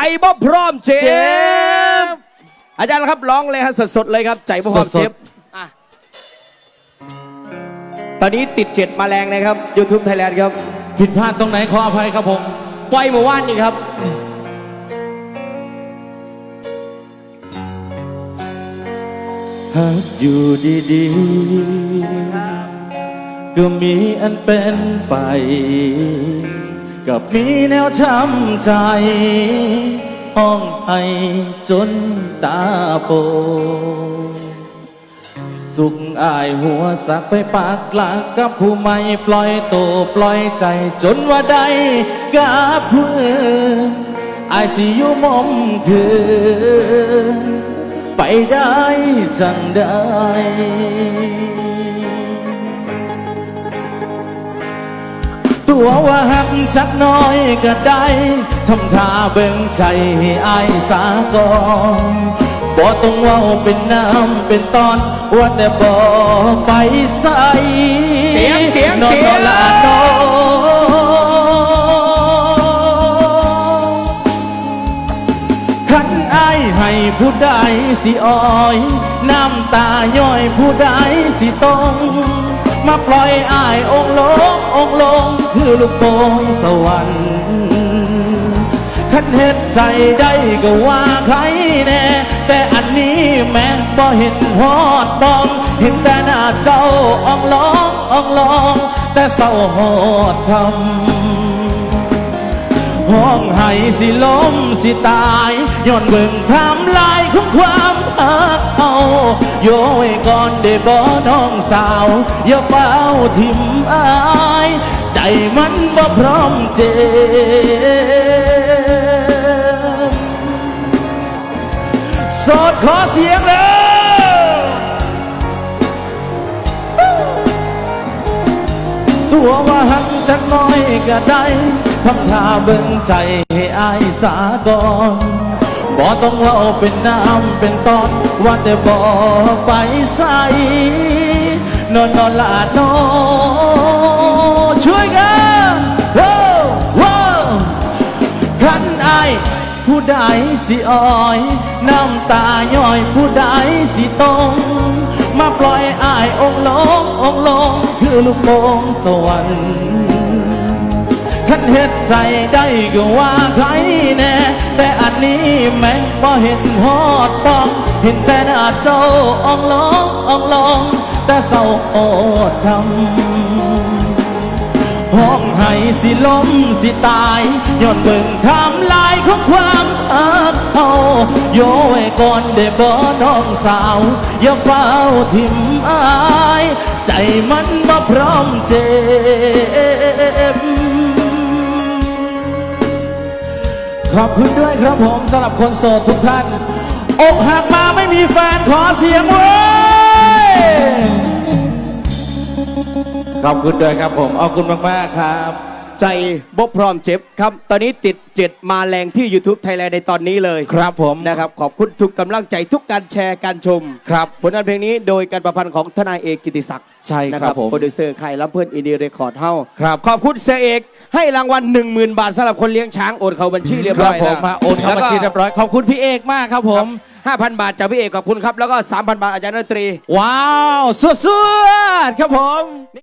ใจบ่พร้อมเจ็เจ็บบอาจารย์ครับร้องเลยฮะสดๆเลยครับ ใจบ่พร้อมสดๆเจ็บอะตอนนี้ติดเจ็ดมาแรงนะครับ YouTube Thailand ครับ ผิดพลาดตรงไหนขออภัยครับผม ปล่อยเมื่อวานนี้ครับ หากอยู่ดีๆ ก็มีอันเป็นไป กับมีแนวช้ำใจห้องให้จนตาโป สุขอายหัวสักไปปากหลักกับผู้ไม่ปล่อยโตวปล่อยใจจนว่าได้กับเพื่อนอายสิอยู่มอมคืนไปได้จังได้ ตัวว่าหักสักน้อยก็ได้ทำท่าเบิ่งใจให้อายสาก่อนบ่ต้องเว่าเป็นน้ำเป็นตอน ว่าแต่บ่ไปใส่เสียงเสียงนอนเสียงนอนละนขันอายให้ผู้ใดสิอ้อย น้ำตาย่อยผู้ใดสิต้อง มาปล่อยอายองลงองลง คือลูกโป่งสวรรค์ขันเฮ็ดใจได้ก็ว่าใครแน่ แต่อันนี้แม่งบ่เห็นฮอดบอง เห็นแต่หน้าเจ้าอ่องลองอ่องลอง แต่เศร้าฮอดคำห้องให้สิล้มสิตายย้อนเบิ่งทำลายของความหักเฮา โยไว้ก่อนได้บ่น้องสาว อย่าเฝ้าทิมอาย ใจมันบ่พร้อมเจ็บโสดขอเสียงเลยตัวว่าหักจักน้อยก็ได้ทำท่าเบิ่งใจให้อายสาก่อน บ่ต้องว่าเป็นน้ำเป็นตอนว่าแต่บ่ไปใส่นอนนอนละนอนช่วยกันโอ้โว้ขันไอผู้ใดสิอ้อยน้ำตาย่อยผู้ใดสิตรงมาปล่อยอายองลงองลงคือลูกโป่งสวรรค์ เฮ็ดใจได้ก็ว่าใครแน่ แต่อันนี้แม่งบ่เห็นฮอดปอง เห็นแต่หน้าเจ้าอ่องลงอ่องลอง แต่เศร้าโอดทำห้องให้สิล้มสิตายย้อนเบิ่งทำลายของความอักเอาโยไว้ก่อนได้บ่น้องสาว อย่าเฝ้าทิมอาย ใจมันบ่พร้อมเจ็บ ขอบคุณด้วยครับผมสำหรับคนโสดทุกท่าน อกหักมาไม่มีแฟนขอเสียงเว้ยขอบคุณด้วยครับผมขอบคุณมาก ๆ ครับ ใจบ่พร้อมเจ็บครับ ตอนนี้ติดเจ็ดมาแรงที่ YouTube Thailand ในตอนนี้เลยครับผมนะครับ ขอบคุณทุกกำลังใจทุกการแชร์การชม ครับ ผลงานเพลงนี้โดยการประพันธ์ของทนายเอกกิติศักดิ์ใช่นะคครัรับบผมโปรดิวเซอร์ค่ายลำเพื่อนอินดีเรคคอร์ดเฮ้าครับ ขอบคุณเสียเอกให้รางวัล1 0,000 บาทสำหรับคนเลี้ยงช้างโอนเข้าบัญชีเรียบคร้รัอบยผแล้มวมาโอนเข้าบัญชีเรียบร้อยขอบคุณพี่เอกมากครับผมห้าพันบาทจากพี่เอกขอบคุณครับแล้วก็3,000 บาทอาจารย์ดนตรี ว้าวสวดๆครับผม